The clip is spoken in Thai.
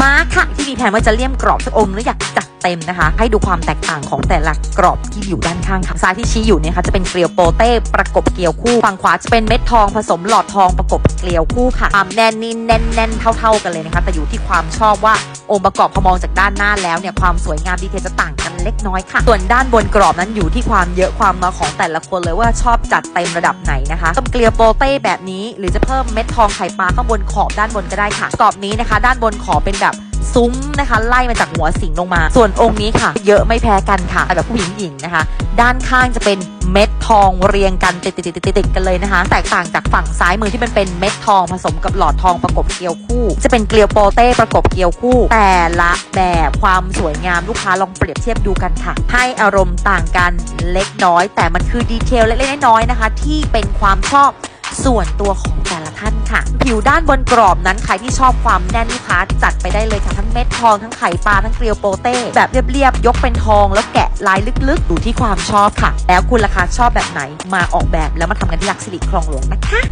มาค่ะที่มีแผนว่าจะเลี่ยมกรอบสักองค์แล้วอยากจัดเต็มนะคะ ให้ดูความแตกต่างของแต่ละกรอบที่อยู่ด้านข้างค่ะซ้ายที่ชี้อยู่เนี่ยค่ะจะเป็นเกลียวโปเต้ประกบเกลียวคู่ฝั่งขวาจะเป็นเม็ดทองผสมหลอดทองประกบเกลียวคู่ค่ะความแน่นนี่แน่นแน่นๆเท่า ๆกันเลยนะคะแต่อยู่ที่ความชอบว่า องค์ประกอบพอมองจากด้านหน้าแล้วเนี่ยความสวยงามดีเทลจะต่างกันเล็กน้อยค่ะ ส่วนด้านบนกรอบนั้นอยู่ที่ความเยอะความน้อยของแต่ละคนเลยว่าชอบจัดเต็มระดับไหนนะคะต้มเกลียวโปเต้แบบนี้ หรือจะเพิ่มเม็ดทองไข่ปลาข้างบนขอบด้านบนก็ได้ค่ะกรอบนี้นะคะ ด้านบนขอเป็นแบบ ซุ้มนะคะ ไล่มาจากหัวสิงลงมา ส่วนองค์นี้ค่ะ เยอะไม่แพ้กันค่ะแบบผู้หญิงหญิงนะคะ ด้านข้างจะเป็นเม็ดทองเรียงกันติดติดติดติดๆกันเลยนะคะ แตกต่างจากฝั่งซ้ายมือที่มันเป็นเม็ดทองผสมกับหลอดทองประกบเกลียวคู่ จะเป็นเกลียวโปเต้ประกบเกลียวคู่ แต่ละแบบความสวยงามลูกค้าลองเปรียบเทียบดูกันค่ะ ให้อารมณ์ต่างกันเล็กน้อย แต่มันคือดีเทลเล็กๆน้อยๆนะคะ ที่เป็นความชอบ ส่วนตัวของแต่ละท่านค่ะ ผิวด้านบนกรอบนั้นใครที่ชอบความแน่นลูกค้าจัดไปได้เลยค่ะ ทั้งเม็ดทองทั้งไข่ปลาทั้งเกลียวโปเต้ แบบเรียบๆ ยกเป็นทอง แล้วแกะลายลึกๆ ดูที่ความชอบค่ะ แล้วคุณราคาชอบแบบไหนมาออกแบบแล้วมาทำกันที่ลักสิริคลองหลวงนะคะ